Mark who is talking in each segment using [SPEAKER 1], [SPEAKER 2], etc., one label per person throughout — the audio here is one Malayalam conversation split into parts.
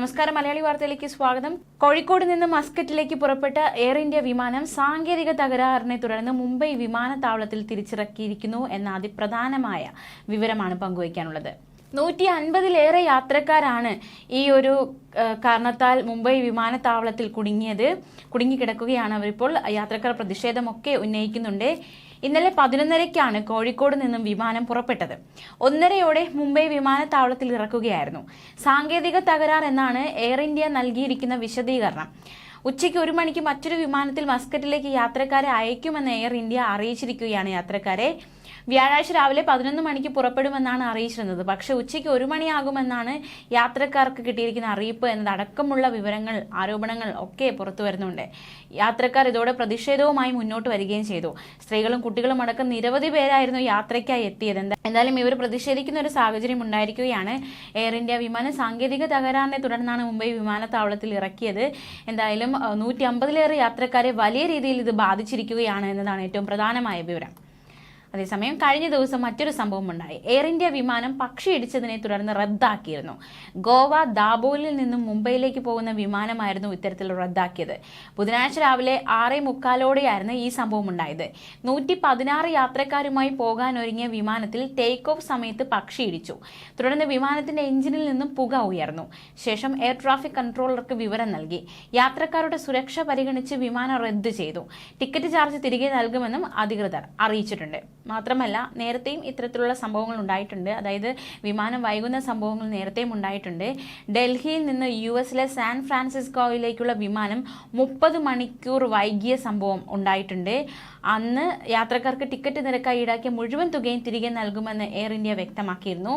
[SPEAKER 1] നമസ്കാരം. മലയാളി വാർത്തയിലേക്ക് സ്വാഗതം. കോഴിക്കോട് നിന്ന് മസ്കറ്റിലേക്ക് പുറപ്പെട്ട എയർ ഇന്ത്യ വിമാനം സാങ്കേതിക തകരാറിനെ തുടർന്ന് മുംബൈ വിമാനത്താവളത്തിൽ തിരിച്ചിറക്കിയിരിക്കുന്നു എന്ന അതിപ്രധാനമായ വിവരമാണ് പങ്കുവയ്ക്കാനുള്ളത്. നൂറ്റി അൻപതിലേറെ യാത്രക്കാരാണ് ഈ ഒരു കാരണത്താൽ മുംബൈ വിമാനത്താവളത്തിൽ കുടുങ്ങിയത്. കുടുങ്ങിക്കിടക്കുകയാണ് അവരിപ്പോൾ. യാത്രക്കാർ പ്രതിഷേധമൊക്കെ ഉന്നയിക്കുന്നുണ്ട്. ഇന്നലെ പതിനൊന്നരയ്ക്കാണ് കോഴിക്കോട് നിന്നും വിമാനം പുറപ്പെട്ടത്. ഒന്നരയോടെ മുംബൈ വിമാനത്താവളത്തിൽ ഇറക്കുകയായിരുന്നു. സാങ്കേതിക തകരാർ എന്നാണ് എയർ ഇന്ത്യ നൽകിയിരിക്കുന്ന വിശദീകരണം. ഉച്ചയ്ക്ക് ഒരു മണിക്ക് മറ്റൊരു വിമാനത്തിൽ മസ്കറ്റിലേക്ക് യാത്രക്കാരെ അയക്കുമെന്ന് എയർ ഇന്ത്യ അറിയിച്ചിരിക്കുകയാണ് യാത്രക്കാരെ. വ്യാഴാഴ്ച രാവിലെ പതിനൊന്ന് മണിക്ക് പുറപ്പെടുമെന്നാണ് അറിയിച്ചിരുന്നത്. പക്ഷെ ഉച്ചയ്ക്ക് ഒരു മണിയാകുമെന്നാണ് യാത്രക്കാർക്ക് കിട്ടിയിരിക്കുന്ന അറിയിപ്പ് എന്നതടക്കമുള്ള വിവരങ്ങൾ ആരോപണങ്ങൾ ഒക്കെ പുറത്തു വരുന്നുണ്ട്. യാത്രക്കാർ ഇതോടെ പ്രതിഷേധവുമായി മുന്നോട്ട് വരികയും ചെയ്തു. സ്ത്രീകളും കുട്ടികളും അടക്കം നിരവധി പേരായിരുന്നു യാത്രയ്ക്കായി എത്തിയത്. എന്തായാലും ഇവർ പ്രതിഷേധിക്കുന്ന ഒരു സാഹചര്യം ഉണ്ടായിരിക്കുകയാണ്. എയർ ഇന്ത്യ വിമാനം സാങ്കേതിക തകരാറിനെ തുടർന്നാണ് മുംബൈ വിമാനത്താവളത്തിൽ ഇറക്കിയത്. എന്തായാലും നൂറ്റി അമ്പതിലേറെ യാത്രക്കാരെ വലിയ രീതിയിൽ ഇത് ബാധിച്ചിരിക്കുകയാണ് എന്നതാണ് ഏറ്റവും പ്രധാനമായ വിവരം. അതേസമയം കഴിഞ്ഞ ദിവസം മറ്റൊരു സംഭവം ഉണ്ടായി എയർ ഇന്ത്യ വിമാനം പക്ഷിയിടിച്ചതിനെ തുടർന്ന് റദ്ദാക്കിയിരുന്നു. ഗോവ ദാബോലിൽ നിന്നും മുംബൈയിലേക്ക് പോകുന്ന വിമാനമായിരുന്നു ഇത്തരത്തിൽ റദ്ദാക്കിയത്. ബുധനാഴ്ച രാവിലെ ആറേ മുക്കാലോടെയായിരുന്നു ഈ സംഭവം ഉണ്ടായത് നൂറ്റി പതിനാറ് യാത്രക്കാരുമായി പോകാൻ ഒരുങ്ങിയ വിമാനത്തിൽ ടേക്ക് ഓഫ് സമയത്ത് പക്ഷിയിടിച്ചു തുടർന്ന് വിമാനത്തിന്റെ എഞ്ചിനിൽ നിന്നും പുക ഉയർന്നു. ശേഷം എയർ ട്രാഫിക് കൺട്രോളർക്ക് വിവരം നൽകി. യാത്രക്കാരുടെ സുരക്ഷ പരിഗണിച്ച് വിമാനം റദ്ദ് ചെയ്തു. ടിക്കറ്റ് ചാർജ് തിരികെ നൽകുമെന്നും അധികൃതർ അറിയിച്ചിട്ടുണ്ട്. മാത്രമല്ല നേരത്തെയും ഇത്തരത്തിലുള്ള സംഭവങ്ങൾ ഉണ്ടായിട്ടുണ്ട്. അതായത് വിമാനം വൈകുന്ന സംഭവങ്ങൾ നേരത്തെയും ഉണ്ടായിട്ടുണ്ട്. ഡൽഹിയിൽ നിന്ന് യു എസിലെ സാൻ ഫ്രാൻസിസ്കോയിലേക്കുള്ള വിമാനം മുപ്പത് മണിക്കൂർ വൈകിയ സംഭവം ഉണ്ടായിട്ടുണ്ട്. അന്ന് യാത്രക്കാർക്ക് ടിക്കറ്റ് നിരക്കായി ഈടാക്കിയ മുഴുവൻ തുകയും തിരികെ നൽകുമെന്ന് എയർ ഇന്ത്യ വ്യക്തമാക്കിയിരുന്നു.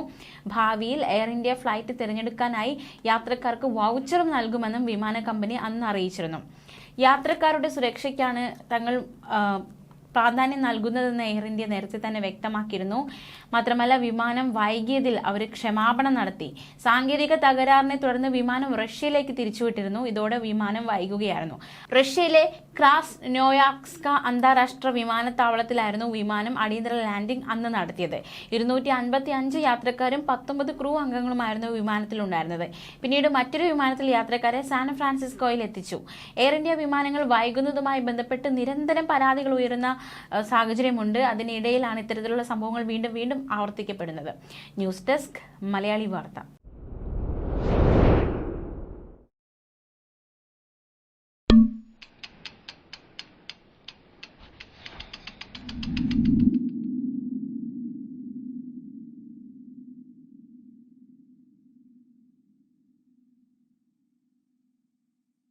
[SPEAKER 1] ഭാവിയിൽ എയർ ഇന്ത്യ ഫ്ലൈറ്റ് തിരഞ്ഞെടുക്കാനായി യാത്രക്കാർക്ക് വൗച്ചറും നൽകുമെന്നും വിമാന കമ്പനി അന്ന് അറിയിച്ചിരുന്നു. യാത്രക്കാരുടെ സുരക്ഷയ്ക്കാണ് തങ്ങൾ പ്രാധാന്യം നൽകുന്നതെന്ന് എയർ ഇന്ത്യ നേരത്തെ തന്നെ വ്യക്തമാക്കിയിരുന്നു. മാത്രമല്ല വിമാനം വൈകിയതിൽ അവർ ക്ഷമാപണം നടത്തി. സാങ്കേതിക തകരാറിനെ തുടർന്ന് വിമാനം റഷ്യയിലേക്ക് തിരിച്ചുവിട്ടിരുന്നു. ഇതോടെ വിമാനം വൈകുകയായിരുന്നു. റഷ്യയിലെ ക്രാസ് നോയാക്സ്ക അന്താരാഷ്ട്ര വിമാനത്താവളത്തിലായിരുന്നു വിമാനം അടിയന്തര ലാൻഡിംഗ് അന്ന് നടത്തിയത്. ഇരുന്നൂറ്റി അൻപത്തി അഞ്ച് യാത്രക്കാരും പത്തൊമ്പത് ക്രൂ അംഗങ്ങളുമായിരുന്നു വിമാനത്തിലുണ്ടായിരുന്നത്. പിന്നീട് മറ്റൊരു വിമാനത്തിൽ യാത്രക്കാരെ സാൻ ഫ്രാൻസിസ്കോയിൽ എത്തിച്ചു. എയർ ഇന്ത്യ വിമാനങ്ങൾ വൈകുന്നതുമായി ബന്ധപ്പെട്ട് നിരന്തരം പരാതികൾ ഉയരുന്ന സാഹചര്യമുണ്ട്. അതിനിടയിലാണ് ഇത്തരത്തിലുള്ള സംഭവങ്ങൾ വീണ്ടും വീണ്ടും ആവർത്തിക്കപ്പെടുന്നത്. ന്യൂസ് ഡെസ്ക് മലയാളി വാർത്ത.